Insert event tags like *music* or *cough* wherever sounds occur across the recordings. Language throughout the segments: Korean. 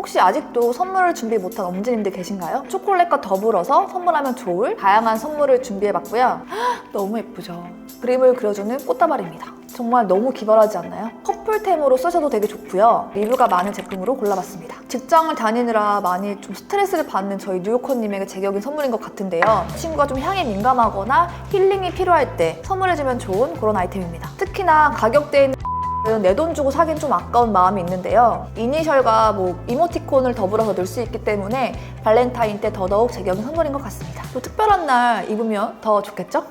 혹시 아직도 선물을 준비 못한 엄지님들 계신가요? 초콜릿과 더불어서 선물하면 좋을 다양한 선물을 준비해봤고요. 헉, 너무 예쁘죠? 그림을 그려주는 꽃다발입니다. 정말 너무 기발하지 않나요? 커플템으로 쓰셔도 되게 좋고요. 리뷰가 많은 제품으로 골라봤습니다. 직장을 다니느라 많이 좀 스트레스를 받는 저희 뉴요커님에게 제격인 선물인 것 같은데요. 친구가 좀 향에 민감하거나 힐링이 필요할 때 선물해주면 좋은 그런 아이템입니다. 특히나 가격대인 내 돈 주고 사긴 좀 아까운 마음이 있는데요. 이니셜과 뭐 이모티콘을 더불어서 넣을 수 있기 때문에 발렌타인 때 더더욱 제격인 선물인 것 같습니다. 또 특별한 날 입으면 더 좋겠죠?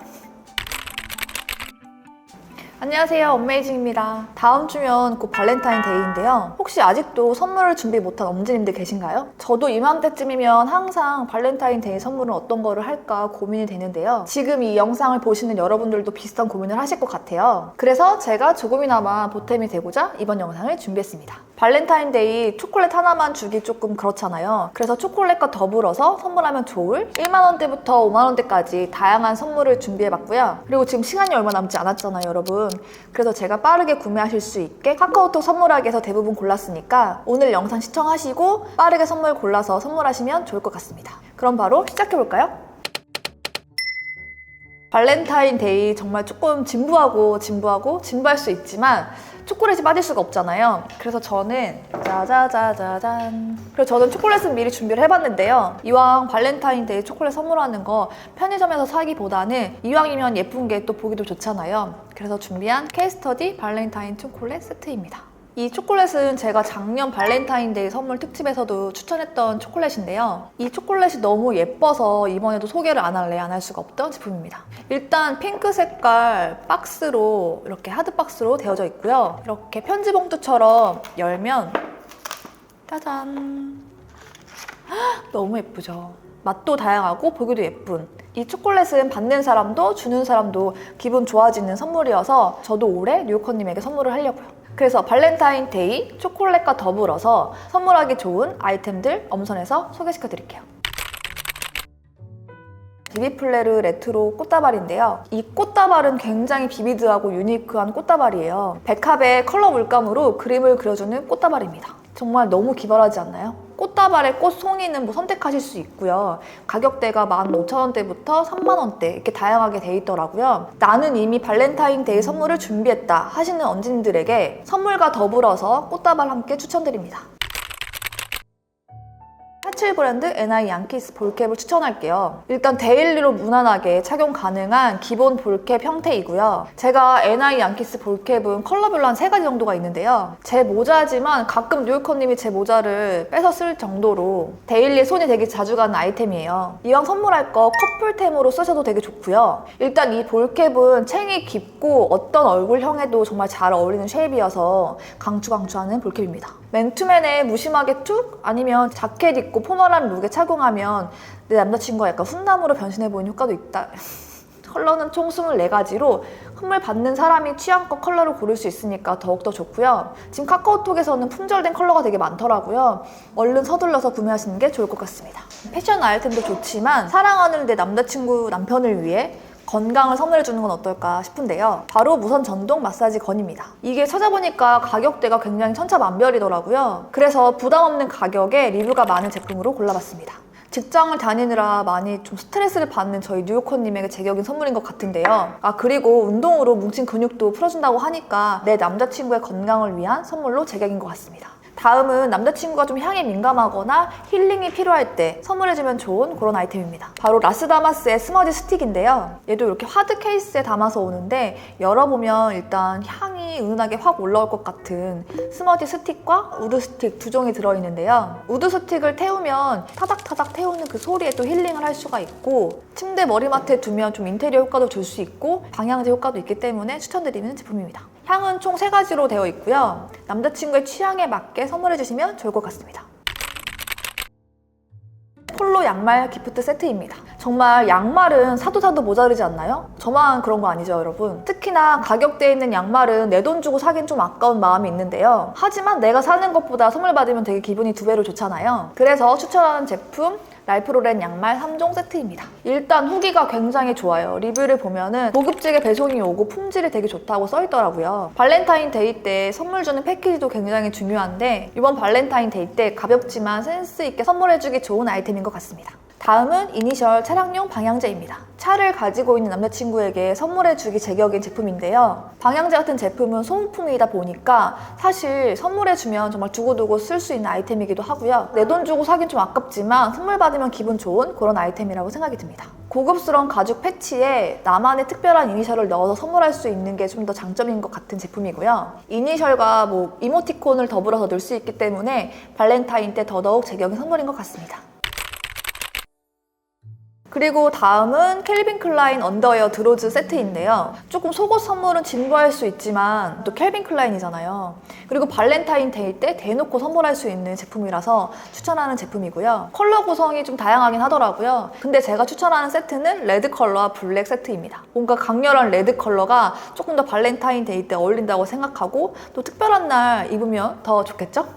안녕하세요. 엄메이징입니다. 다음 주면 곧 발렌타인데이인데요. 혹시 아직도 선물을 준비 못한 엄지님들 계신가요? 저도 이맘때쯤이면 항상 발렌타인데이 선물은 어떤 거를 할까 고민이 되는데요. 지금 이 영상을 보시는 여러분들도 비슷한 고민을 하실 것 같아요. 그래서 제가 조금이나마 보탬이 되고자 이번 영상을 준비했습니다. 발렌타인데이 초콜릿 하나만 주기 조금 그렇잖아요. 그래서 초콜릿과 더불어서 선물하면 좋을 1만원대부터 5만원대까지 다양한 선물을 준비해봤고요. 그리고 지금 시간이 얼마 남지 않았잖아요, 여러분. 그래서 제가 빠르게 구매하실 수 있게 카카오톡 선물하기에서 대부분 골랐으니까 오늘 영상 시청하시고 빠르게 선물 골라서 선물하시면 좋을 것 같습니다. 그럼 바로 시작해볼까요? 발렌타인데이 정말 조금 진부하고 진부하고 진부할 수 있지만 초콜릿이 빠질 수가 없잖아요. 그래서 저는 짜자자자잔. 그래서 저는 초콜릿은 미리 준비를 해봤는데요. 이왕 발렌타인데이 초콜릿 선물하는 거 편의점에서 사기보다는 이왕이면 예쁜 게 또 보기도 좋잖아요. 그래서 준비한 케이스터디 발렌타인 초콜릿 세트입니다. 이 초콜릿은 제가 작년 발렌타인데이 선물 특집에서도 추천했던 초콜릿인데요. 이 초콜릿이 너무 예뻐서 이번에도 소개를 안 할래 안 할 수가 없던 제품입니다. 일단 핑크 색깔 박스로 이렇게 하드 박스로 되어져 있고요. 이렇게 편지 봉투처럼 열면 짜잔 헉, 너무 예쁘죠. 맛도 다양하고 보기도 예쁜 이 초콜릿은 받는 사람도 주는 사람도 기분 좋아지는 선물이어서 저도 올해 뉴요커님에게 선물을 하려고요. 그래서 발렌타인데이 초콜릿과 더불어서 선물하기 좋은 아이템들 엄선해서 소개시켜 드릴게요. 비비플레르 레트로 꽃다발인데요. 이 꽃다발은 굉장히 비비드하고 유니크한 꽃다발이에요. 백합의 컬러 물감으로 그림을 그려주는 꽃다발입니다. 정말 너무 기발하지 않나요? 꽃다발의 꽃 송이는 뭐 선택하실 수 있고요. 가격대가 15,000원대부터 3만원대 이렇게 다양하게 돼 있더라고요. 나는 이미 발렌타인데이 선물을 준비했다 하시는 언진들에게 선물과 더불어서 꽃다발 함께 추천드립니다. 사칠 브랜드 NI 양키스 볼캡을 추천할게요. 일단 데일리로 무난하게 착용 가능한 기본 볼캡 형태이고요. 제가 NI 양키스 볼캡은 컬러별로 한 세 가지 정도가 있는데요. 제 모자지만 가끔 뉴요커님이 제 모자를 빼서 쓸 정도로 데일리에 손이 되게 자주 가는 아이템이에요. 이왕 선물할 거 커플템으로 쓰셔도 되게 좋고요. 일단 이 볼캡은 챙이 깊고 어떤 얼굴형에도 정말 잘 어울리는 쉐입이어서 강추강추하는 볼캡입니다. 맨투맨에 무심하게 툭 아니면 자켓 입고 포멀한 룩에 착용하면 내 남자친구가 약간 훈남으로 변신해 보이는 효과도 있다. *laughs* 컬러는 총 24가지로 선물 받는 사람이 취향껏 컬러를 고를 수 있으니까 더욱더 좋고요. 지금 카카오톡에서는 품절된 컬러가 되게 많더라고요. 얼른 서둘러서 구매하시는 게 좋을 것 같습니다. 패션 아이템도 좋지만 사랑하는 내 남자친구, 남편을 위해 건강을 선물해 주는 건 어떨까 싶은데요. 바로 무선 전동 마사지 건입니다. 이게 찾아보니까 가격대가 굉장히 천차만별이더라고요. 그래서 부담 없는 가격에 리뷰가 많은 제품으로 골라봤습니다. 직장을 다니느라 많이 좀 스트레스를 받는 저희 뉴요커님에게 제격인 선물인 것 같은데요. 아, 그리고 운동으로 뭉친 근육도 풀어준다고 하니까 내 남자친구의 건강을 위한 선물로 제격인 것 같습니다. 다음은 남자친구가 좀 향에 민감하거나 힐링이 필요할 때 선물해주면 좋은 그런 아이템입니다. 바로 라스다마스의 스머지 스틱인데요. 얘도 이렇게 하드 케이스에 담아서 오는데 열어보면 일단 향이 은은하게 확 올라올 것 같은 스머지 스틱과 우드 스틱 두 종이 들어있는데요. 우드 스틱을 태우면 타닥타닥 태우는 그 소리에 또 힐링을 할 수가 있고 침대 머리맡에 두면 좀 인테리어 효과도 줄 수 있고 방향제 효과도 있기 때문에 추천드리는 제품입니다. 향은 총 세가지로 되어 있고요. 남자친구의 취향에 맞게 선물해 주시면 좋을 것 같습니다. 폴로 양말 기프트 세트입니다. 정말 양말은 사도 사도 모자르지 않나요? 저만 그런 거 아니죠, 여러분? 특히나 가격대에 있는 양말은 내 돈 주고 사긴 좀 아까운 마음이 있는데요. 하지만 내가 사는 것보다 선물 받으면 되게 기분이 두 배로 좋잖아요. 그래서 추천하는 제품 랄프로렌 양말 3종 세트입니다. 일단 후기가 굉장히 좋아요. 리뷰를 보면은 고급지게 배송이 오고 품질이 되게 좋다고 써있더라고요. 발렌타인데이 때 선물 주는 패키지도 굉장히 중요한데 이번 발렌타인데이 때 가볍지만 센스 있게 선물해주기 좋은 아이템인 것 같습니다. 다음은 이니셜 차량용 방향제입니다. 차를 가지고 있는 남자친구에게 선물해주기 제격인 제품인데요. 방향제 같은 제품은 소모품이다 보니까 사실 선물해주면 정말 두고두고 쓸 수 있는 아이템이기도 하고요. 내 돈 주고 사긴 좀 아깝지만 선물 받으면 기분 좋은 그런 아이템이라고 생각이 듭니다. 고급스러운 가죽 패치에 나만의 특별한 이니셜을 넣어서 선물할 수 있는 게 좀 더 장점인 것 같은 제품이고요. 이니셜과 뭐 이모티콘을 더불어서 넣을 수 있기 때문에 발렌타인 때 더더욱 제격인 선물인 것 같습니다. 그리고 다음은 켈빈 클라인 언더웨어 드로즈 세트인데요. 조금 속옷 선물은 진부할 수 있지만 또 켈빈 클라인이잖아요. 그리고 발렌타인데이 때 대놓고 선물할 수 있는 제품이라서 추천하는 제품이고요. 컬러 구성이 좀 다양하긴 하더라고요. 근데 제가 추천하는 세트는 레드 컬러와 블랙 세트입니다. 뭔가 강렬한 레드 컬러가 조금 더 발렌타인데이 때 어울린다고 생각하고 또 특별한 날 입으면 더 좋겠죠?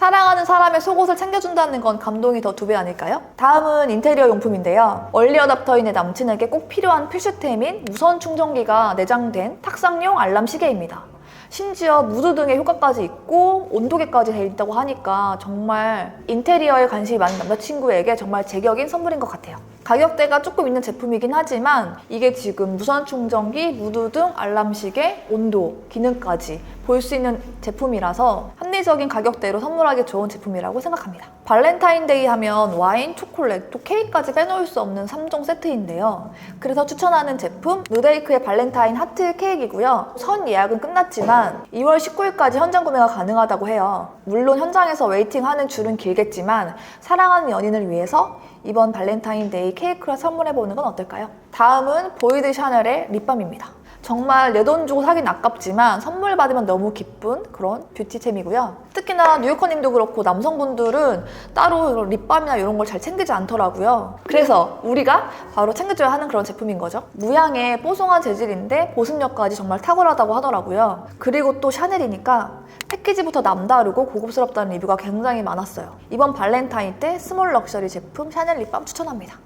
사랑하는 사람의 속옷을 챙겨준다는 건 감동이 더 두 배 아닐까요? 다음은 인테리어 용품인데요. 얼리 어답터인 내 남친에게 꼭 필요한 필수템인 무선 충전기가 내장된 탁상용 알람 시계입니다. 심지어 무드 등의 효과까지 있고 온도계까지 돼 있다고 하니까 정말 인테리어에 관심이 많은 남자친구에게 정말 제격인 선물인 것 같아요. 가격대가 조금 있는 제품이긴 하지만 이게 지금 무선 충전기, 무드 등 알람 시계, 온도, 기능까지 볼 수 있는 제품이라서 합리적인 가격대로 선물하기 좋은 제품이라고 생각합니다. 발렌타인데이 하면 와인, 초콜릿, 또 케이크까지 빼놓을 수 없는 3종 세트인데요. 그래서 추천하는 제품 누데이크의 발렌타인 하트 케이크이고요. 선 예약은 끝났지만 2월 19일까지 현장 구매가 가능하다고 해요. 물론 현장에서 웨이팅하는 줄은 길겠지만 사랑하는 연인을 위해서 이번 발렌타인데이 케이크를 선물해보는 건 어떨까요? 다음은 보이드 샤넬의 립밤입니다. 정말 내 돈 주고 사긴 아깝지만 선물 받으면 너무 기쁜 그런 뷰티템이고요. 특히나 뉴요커님도 그렇고 남성분들은 따로 립밤이나 이런 걸 잘 챙기지 않더라고요. 그래서 우리가 바로 챙겨줘야 하는 그런 제품인 거죠. 무향의 뽀송한 재질인데 보습력까지 정말 탁월하다고 하더라고요. 그리고 또 샤넬이니까 패키지부터 남다르고 고급스럽다는 리뷰가 굉장히 많았어요. 이번 발렌타인 때 스몰 럭셔리 제품 샤넬 립밤 추천합니다.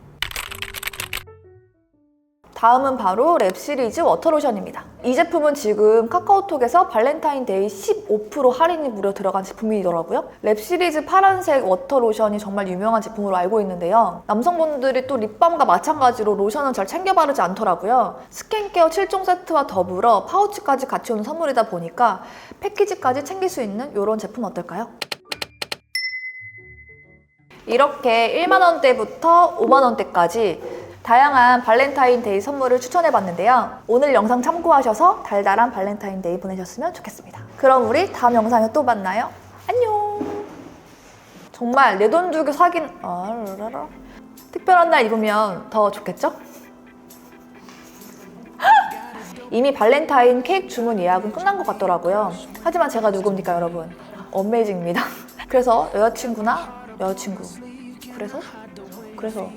다음은 바로 랩 시리즈 워터로션입니다. 이 제품은 지금 카카오톡에서 발렌타인데이 15% 할인이 무려 들어간 제품이더라고요. 랩 시리즈 파란색 워터로션이 정말 유명한 제품으로 알고 있는데요. 남성분들이 또 립밤과 마찬가지로 로션은 잘 챙겨 바르지 않더라고요. 스킨케어 7종 세트와 더불어 파우치까지 같이 오는 선물이다 보니까 패키지까지 챙길 수 있는 이런 제품 어떨까요? 이렇게 1만원대부터 5만원대까지 다양한 발렌타인데이 선물을 추천해봤는데요. 오늘 영상 참고하셔서 달달한 발렌타인데이 보내셨으면 좋겠습니다. 그럼 우리 다음 영상에 또 만나요. 안녕! 정말 내 돈 주고 사긴... 아, 라라라. 특별한 날 입으면 더 좋겠죠? 이미 발렌타인 케이크 주문 예약은 끝난 것 같더라고요. 하지만 제가 누굽니까, 여러분? 어메이징입니다. *laughs* 그래서 여자친구나 여자친구. 그래서? 그래서